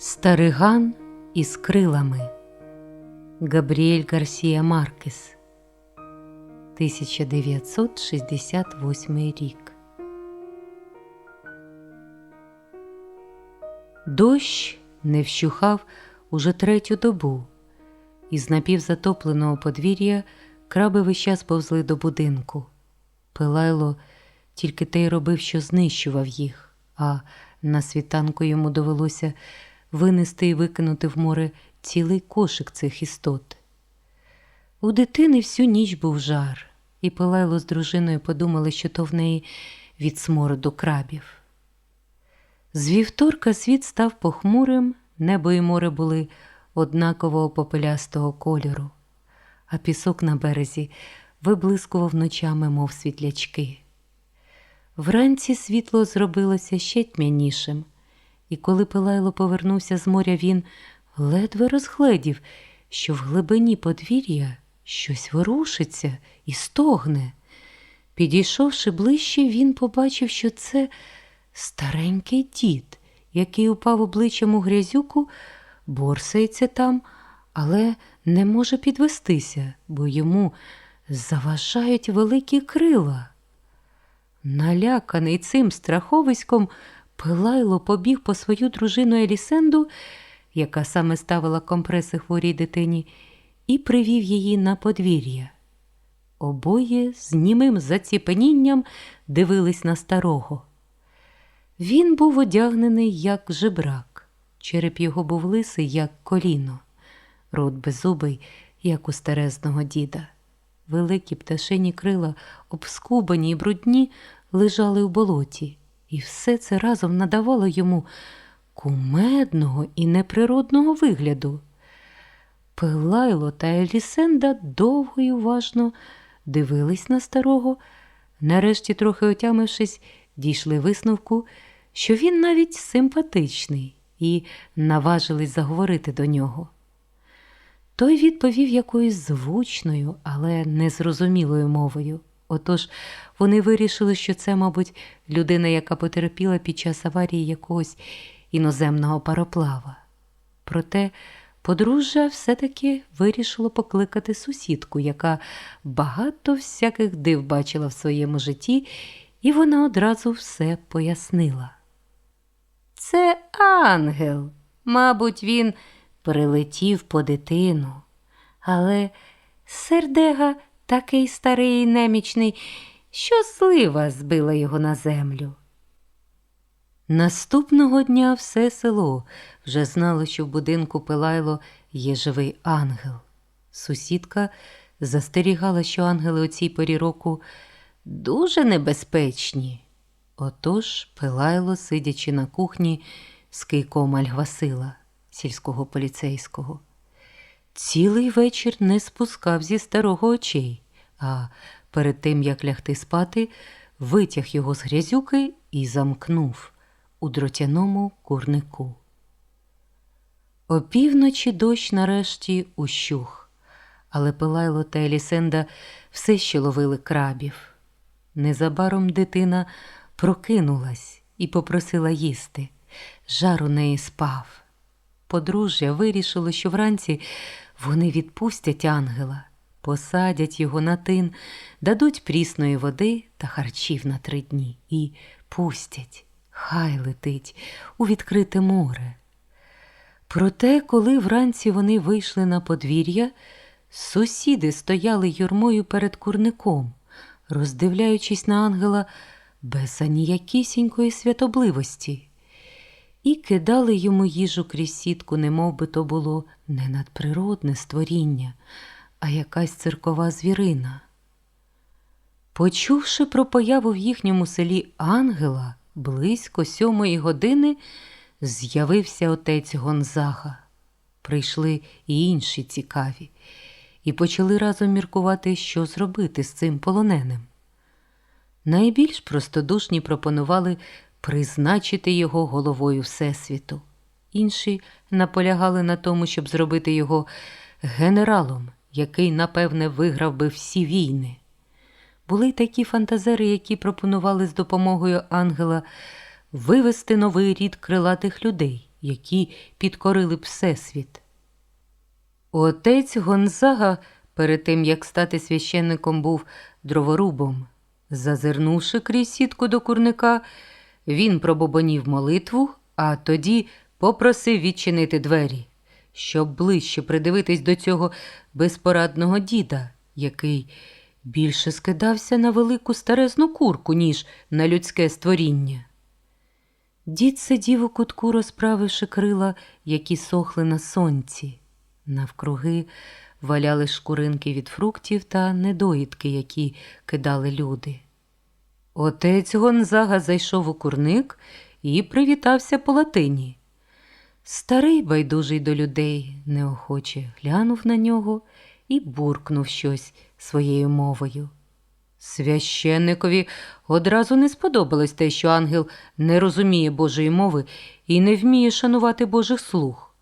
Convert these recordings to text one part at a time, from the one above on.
Стариган із крилами Габріель Гарсія Маркес 1968 рік. Дощ не вщухав уже третю добу, із напівзатопленого подвір'я краби весь час повзли до будинку. Пилайло тільки те й робив, що знищував їх, а на світанку йому довелося винести і викинути в море цілий кошик цих істот. У дитини всю ніч був жар, і Пилайло з дружиною подумали, що то в неї від смороду крабів. З вівторка світ став похмурим, небо і море були однакового попелястого кольору, а пісок на березі виблискував ночами, мов світлячки. Вранці світло зробилося ще тьмянішим, і коли Пилайло повернувся з моря, він ледве розгледів, що в глибині подвір'я щось ворушиться і стогне. Підійшовши ближче, він побачив, що це старенький дід, який упав обличчям у грязюку, борсається там, але не може підвестися, бо йому заважають великі крила. Наляканий цим страховиськом, Пилайло побіг по свою дружину Елісенду, яка саме ставила компреси хворій дитині, і привів її на подвір'я. Обоє з німим заціпенінням дивились на старого. Він був одягнений, як жебрак, череп його був лисий, як коліно, рот беззубий, як у старезного діда. Великі пташині крила, обскубані й брудні, лежали у болоті, і все це разом надавало йому кумедного і неприродного вигляду. Пилайло та Елісенда довго й уважно дивились на старого, нарешті, трохи отямившись, дійшли висновку, що він навіть симпатичний, і наважились заговорити до нього. Той відповів якоюсь звучною, але незрозумілою мовою. Отож вони вирішили, що це, мабуть, людина, яка потерпіла під час аварії якогось іноземного пароплава. Проте подружжя все-таки вирішило покликати сусідку, яка багато всяких див бачила в своєму житті, і вона одразу все пояснила. Це ангел. Мабуть, він прилетів по дитину. Але сердега такий старий і немічний, що слива збила його на землю. Наступного дня все село вже знало, що в будинку Пилайло є живий ангел. Сусідка застерігала, що ангели у цій порі року дуже небезпечні. Отож Пилайло, сидячи на кухні з кийком Альгвасила, сільського поліцейського, цілий вечір не спускав зі старого очей, а перед тим, як лягти спати, витяг його з грязюки і замкнув у дротяному курнику. Опівночі дощ нарешті ущух, але Пилайло та Елісенда все ще ловили крабів. Незабаром дитина прокинулась і попросила їсти. Жар у неї спав. Подружжя вирішило, що вранці вони відпустять ангела, посадять його на тин, дадуть прісної води та харчів на три дні і пустять, хай летить у відкрите море. Проте, коли вранці вони вийшли на подвір'я, сусіди стояли юрмою перед курником, роздивляючись на ангела без аніякісінької святобливості, і кидали йому їжу крізь сітку, немов би то було не надприродне створіння, а якась циркова звірина. Почувши про появу в їхньому селі ангела, близько сьомої години з'явився отець Гонзага. Прийшли і інші цікаві, і почали разом міркувати, що зробити з цим полоненим. Найбільш простодушні пропонували призначити його головою Всесвіту. Інші наполягали на тому, щоб зробити його генералом, який, напевне, виграв би всі війни. Були й такі фантазери, які пропонували з допомогою ангела вивести новий рід крилатих людей, які підкорили б всесвіт. Отець Гонзага перед тим, як стати священником, був дроворубом. Зазирнувши крізь сітку до курника, він пробобонів молитву, а тоді попросив відчинити двері, щоб ближче придивитись до цього безпорадного діда, який більше скидався на велику старезну курку, ніж на людське створіння. Дід сидів у кутку, розправивши крила, які сохли на сонці. Навкруги валяли шкуринки від фруктів та недоїдки, які кидали люди. Отець Гонзага зайшов у курник і привітався по латині. Старий, байдужий до людей, неохоче глянув на нього і буркнув щось своєю мовою. Священникові одразу не сподобалось те, що ангел не розуміє Божої мови і не вміє шанувати Божих слуг.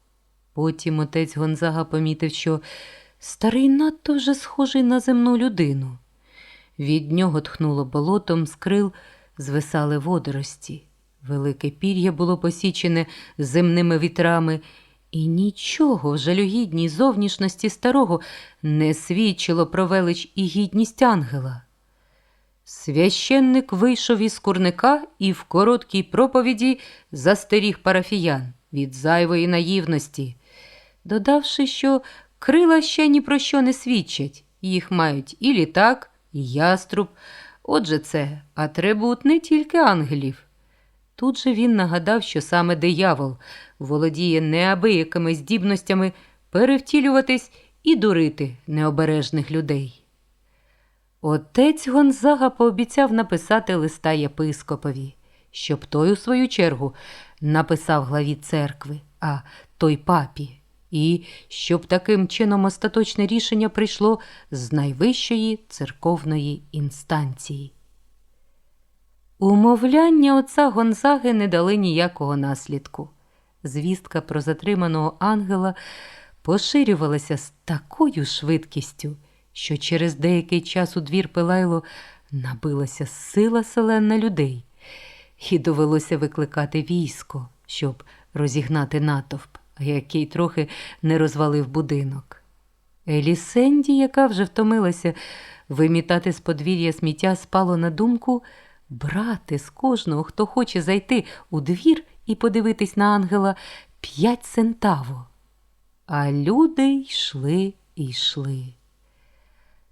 Потім отець Гонзага помітив, що старий надто вже схожий на земну людину. Від нього тхнуло болотом, з крил звисали водорості. Велике пір'я було посічене земними вітрами, і нічого в жалюгідній зовнішності старого не свідчило про велич і гідність ангела. Священник вийшов із курника і в короткій проповіді застеріг парафіян від зайвої наївності, додавши, що крила ще ні про що не свідчать, їх мають і літак, яструб. Отже, це атрибут не тільки ангелів. Тут же він нагадав, що саме диявол володіє неабиякими здібностями перевтілюватись і дурити необережних людей. Отець Гонзага пообіцяв написати листа єпископові, щоб той, у свою чергу, написав главі церкви, а той папі, і щоб таким чином остаточне рішення прийшло з найвищої церковної інстанції. Умовляння отця Гонзаги не дали ніякого наслідку. Звістка про затриманого ангела поширювалася з такою швидкістю, що через деякий час у двір Пилайло набилася сила селена людей, і довелося викликати військо, щоб розігнати натовп, який трохи не розвалив будинок. Елісенді, яка вже втомилася вимітати з подвір'я сміття, спало на думку брати з кожного, хто хоче зайти у двір і подивитись на ангела п'ять центаво. А люди йшли і йшли.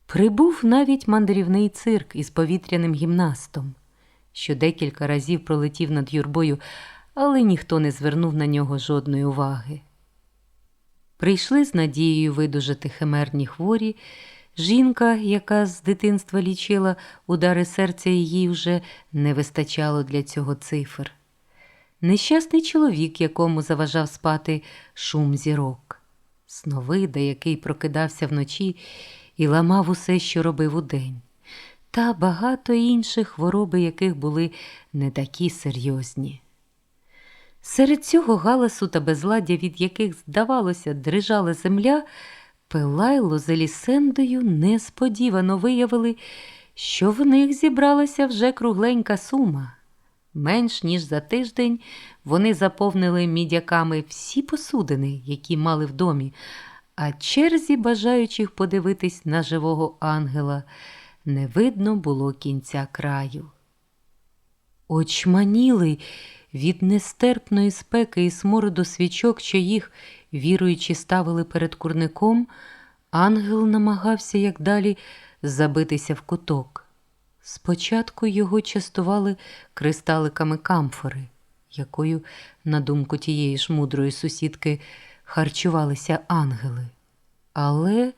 Прибув навіть мандрівний цирк із повітряним гімнастом, що декілька разів пролетів над юрбою, але ніхто не звернув на нього жодної уваги. Прийшли з надією видужати химерні хворі. Жінка, яка з дитинства лічила удари серця, їй вже не вистачало для цього цифр. Нещасний чоловік, якому заважав спати шум зірок, сновида, який прокидався вночі і ламав усе, що робив удень, та багато інших хвороби, яких були не такі серйозні. Серед цього галасу та безладдя, від яких, здавалося, дрижала земля, Пилайло з Елісендою несподівано виявили, що в них зібралася вже кругленька сума. Менш ніж за тиждень вони заповнили мідяками всі посудини, які мали в домі, а черзі, бажаючих подивитись на живого ангела, не видно було кінця краю. Очманілий від нестерпної спеки і смороду свічок, що їх, віруючи, ставили перед курником, ангел намагався як далі забитися в куток. Спочатку його частували кристаликами камфори, якою, на думку тієї ж мудрої сусідки, харчувалися ангели. Але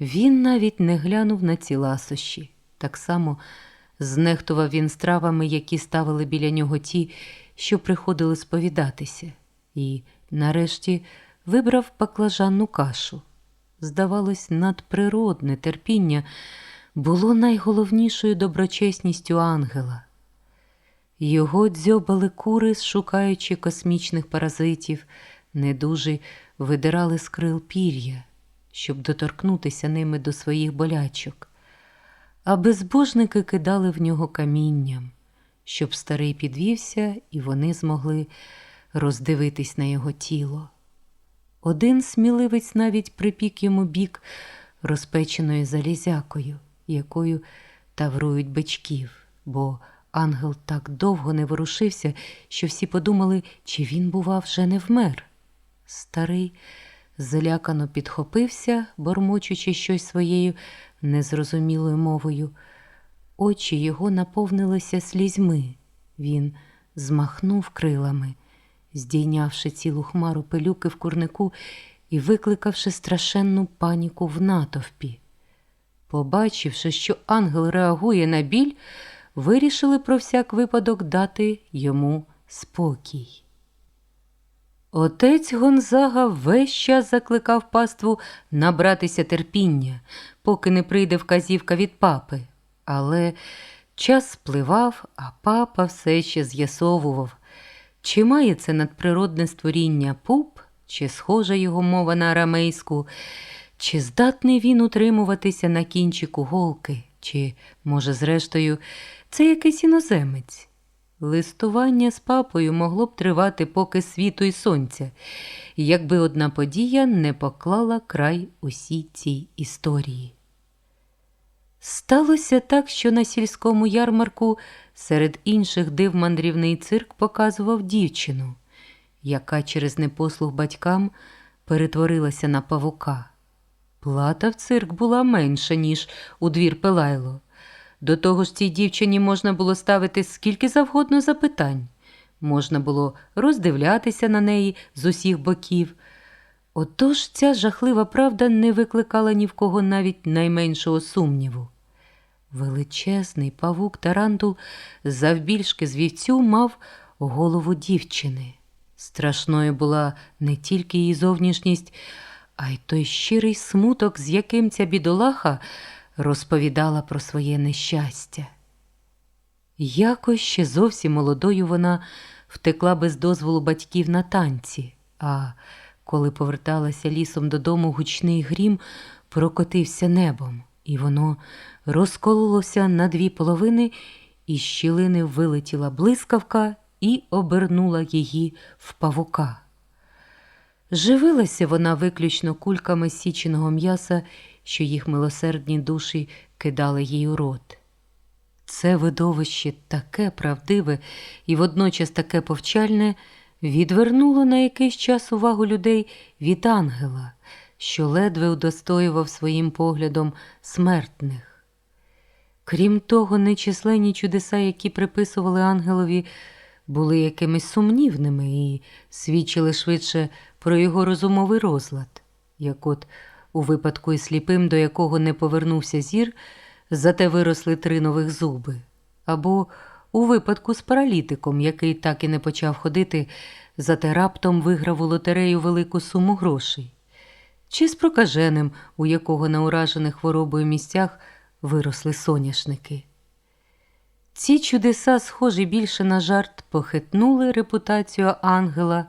він навіть не глянув на ці ласощі. Так само знехтував він стравами, які ставили біля нього ті, що приходили сповідатися, і, нарешті, вибрав баклажанну кашу. Здавалось, надприродне терпіння було найголовнішою доброчесністю ангела. Його дзьобали кури, шукаючи космічних паразитів, недужі видирали з крил пір'я, щоб доторкнутися ними до своїх болячок, а безбожники кидали в нього камінням, щоб старий підвівся і вони змогли роздивитись на його тіло. Один сміливець навіть припік йому бік розпеченою залізякою, якою таврують бичків, бо ангел так довго не ворушився, що всі подумали, чи він, бува, вже не вмер. Старий злякано підхопився, бормочучи щось своєю незрозумілою мовою. Очі його наповнилися слізьми. Він змахнув крилами, здійнявши цілу хмару пилюки в курнику і викликавши страшенну паніку в натовпі. Побачивши, що ангел реагує на біль, вирішили про всяк випадок дати йому спокій. Отець Гонзага весь час закликав паству набратися терпіння, поки не прийде вказівка від папи. Але час спливав, а папа все ще з'ясовував, чи має це надприродне створіння пуп, чи схожа його мова на арамейську, чи здатний він утримуватися на кінчику голки, чи, може, зрештою, це якийсь іноземець. Листування з папою могло б тривати поки світу і сонця, якби одна подія не поклала край усій цій історії. Сталося так, що на сільському ярмарку серед інших див мандрівний цирк показував дівчину, яка через непослух батькам перетворилася на павука. Плата в цирк була менша, ніж у двір Пилайло. До того ж цій дівчині можна було ставити скільки завгодно запитань, можна було роздивлятися на неї з усіх боків. Отож ця жахлива правда не викликала ні в кого навіть найменшого сумніву. Величезний павук Тарантул завбільшки з вівцю мав голову дівчини. Страшною була не тільки її зовнішність, а й той щирий смуток, з яким ця бідолаха розповідала про своє нещастя. Якось ще зовсім молодою вона втекла без дозволу батьків на танці, а коли поверталася лісом додому, гучний грім прокотився небом, і воно розкололося на дві половини, і з щілини вилетіла блискавка і обернула її в павука. Живилася вона виключно кульками січеного м'яса, що їх милосердні душі кидали їй у рот. Це видовище таке правдиве і водночас таке повчальне відвернуло на якийсь час увагу людей від ангела, що ледве удостоював своїм поглядом смертних. Крім того, нечисленні чудеса, які приписували ангелові, були якимись сумнівними і свідчили швидше про його розумовий розлад, як от у випадку із сліпим, до якого не повернувся зір, зате виросли три нових зуби, або у випадку з паралітиком, який так і не почав ходити, зате раптом виграв у лотерею велику суму грошей, чи з прокаженим, у якого на уражених хворобою місцях виросли соняшники. Ці чудеса, схожі більше на жарт, похитнули репутацію ангела,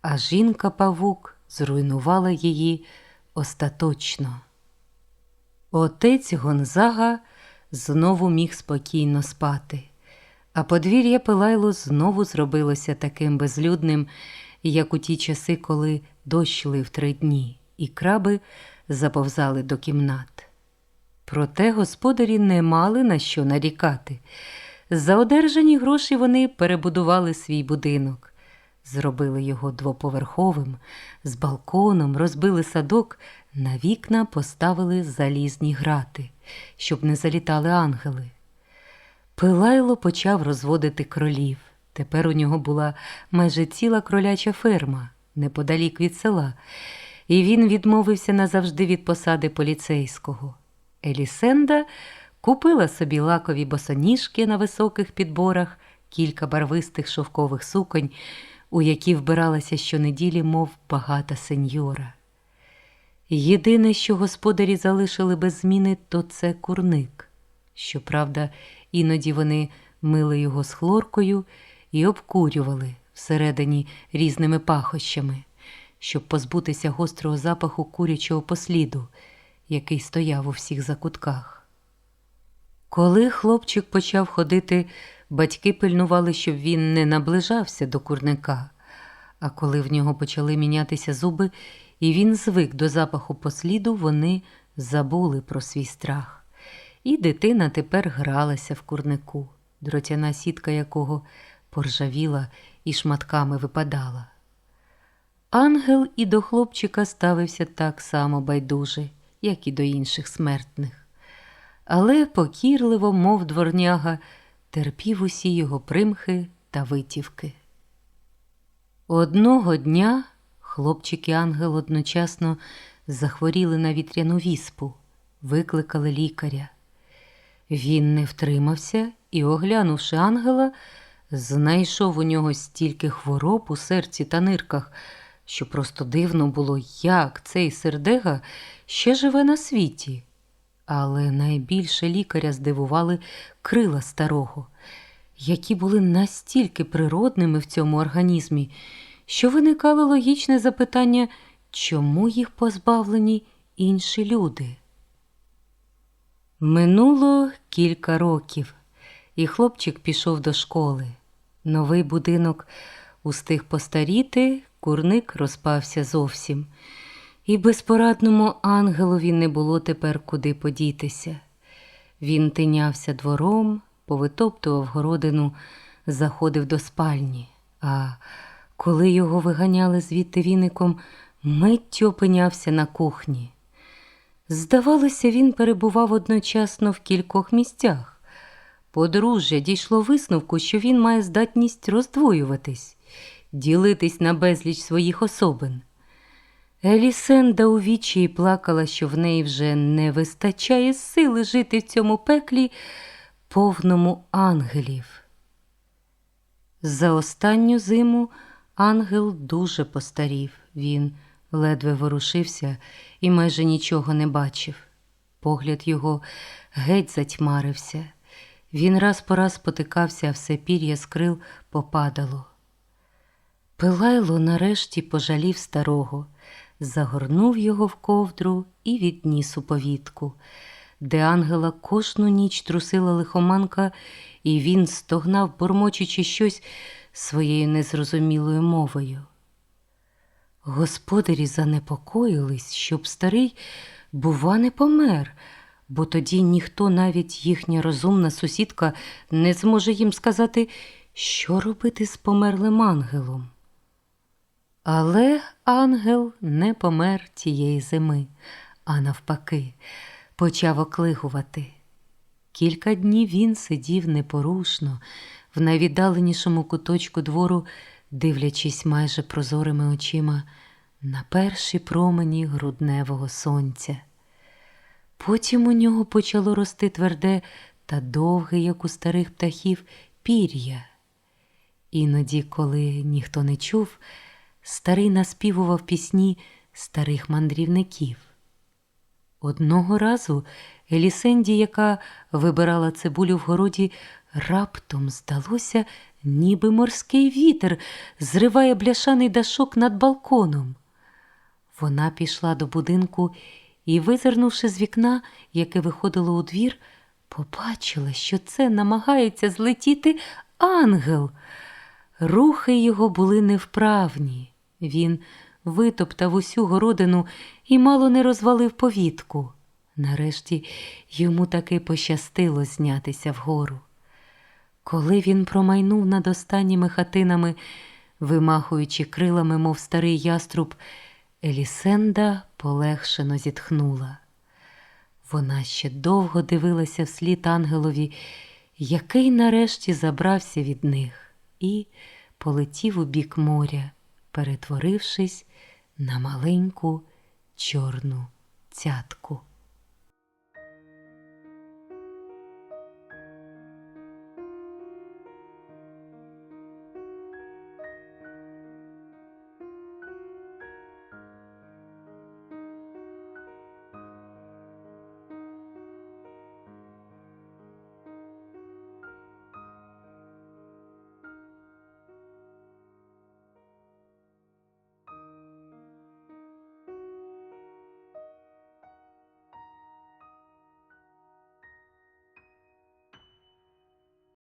а жінка павук зруйнувала її остаточно. Отець Гонзага знову міг спокійно спати, а подвір'я Пилайло знову зробилося таким безлюдним, як у ті часи, коли дощ лив три дні, і краби заповзали до кімнат. Проте господарі не мали на що нарікати. За одержані гроші вони перебудували свій будинок, зробили його двоповерховим, з балконом, розбили садок, на вікна поставили залізні грати, щоб не залітали ангели. Пилайло почав розводити кролів. Тепер у нього була майже ціла кроляча ферма неподалік від села, і він відмовився назавжди від посади поліцейського. Елісенда купила собі лакові босоніжки на високих підборах, кілька барвистих шовкових суконь, у які вбиралася щонеділі, мов багата сеньора. Єдине, що господарі залишили без зміни, то це курник. Щоправда, іноді вони мили його з хлоркою і обкурювали всередині різними пахощами, щоб позбутися гострого запаху курячого посліду, який стояв у всіх закутках. Коли хлопчик почав ходити, батьки пильнували, щоб він не наближався до курника, А коли в нього почали мінятися зуби, і він звик до запаху посліду, вони забули про свій страх. І дитина тепер гралася в курнику, дротяна сітка якого поржавіла і шматками випадала. Ангел і до хлопчика ставився так само байдуже, як і до інших смертних, але покірливо, мов дворняга, терпів усі його примхи та витівки. Одного дня хлопчик і ангел одночасно захворіли на вітряну віспу, викликали лікаря. Він не втримався і, оглянувши ангела, знайшов у нього стільки хвороб у серці та нирках, що просто дивно було, як цей сердега ще живе на світі. Але найбільше лікаря здивували крила старого, які були настільки природними в цьому організмі, що виникало логічне запитання, чому їх позбавлені інші люди. Минуло кілька років, і хлопчик пішов до школи. Новий будинок устиг постаріти, курник розпався зовсім, і безпорадному ангелові не було тепер куди подітися. Він тинявся двором, повитоптував городину, заходив до спальні, а коли його виганяли звідти віником, миттю опинявся на кухні. Здавалося, він перебував одночасно в кількох місцях. Подружжя дійшло висновку, що він має здатність роздвоюватись, ділитись на безліч своїх особин. Елісенда у вічі плакала, що в неї вже не вистачає сили жити в цьому пеклі, повному ангелів. За останню зиму ангел дуже постарів. Він ледве ворушився і майже нічого не бачив. Погляд його геть затьмарився. Він раз по раз спотикався, а все пір'я з крил попадало. Пилайло нарешті пожалів старого, загорнув його в ковдру і відніс у повітку, де ангела кожну ніч трусила лихоманка, і він стогнав, бормочучи щось своєю незрозумілою мовою. Господарі занепокоїлись, щоб старий, бува, не помер, бо тоді ніхто, навіть їхня розумна сусідка, не зможе їм сказати, що робити з померлим ангелом. Але ангел не помер тієї зими, а навпаки, почав оклигувати. Кілька днів він сидів непорушно в найвіддаленішому куточку двору, дивлячись майже прозорими очима на перші промені грудневого сонця. Потім у нього почало рости тверде та довге, як у старих птахів, пір'я. Іноді, коли ніхто не чув, старий наспівував пісні старих мандрівників. Одного разу Елісенді, яка вибирала цибулю в городі, раптом здалося, ніби морський вітер зриває бляшаний дашок над балконом. Вона пішла до будинку і, визирнувши з вікна, яке виходило у двір, побачила, що це намагається злетіти ангел. Рухи його були невправні. Він витоптав усю городину і мало не розвалив повітку. Нарешті йому таки пощастило знятися вгору. Коли він промайнув над останніми хатинами, вимахуючи крилами, мов старий яструб, Елісенда полегшено зітхнула. Вона ще довго дивилася вслід ангелові, який нарешті забрався від них, і полетів у бік моря, перетворившись на маленьку чорну цятку.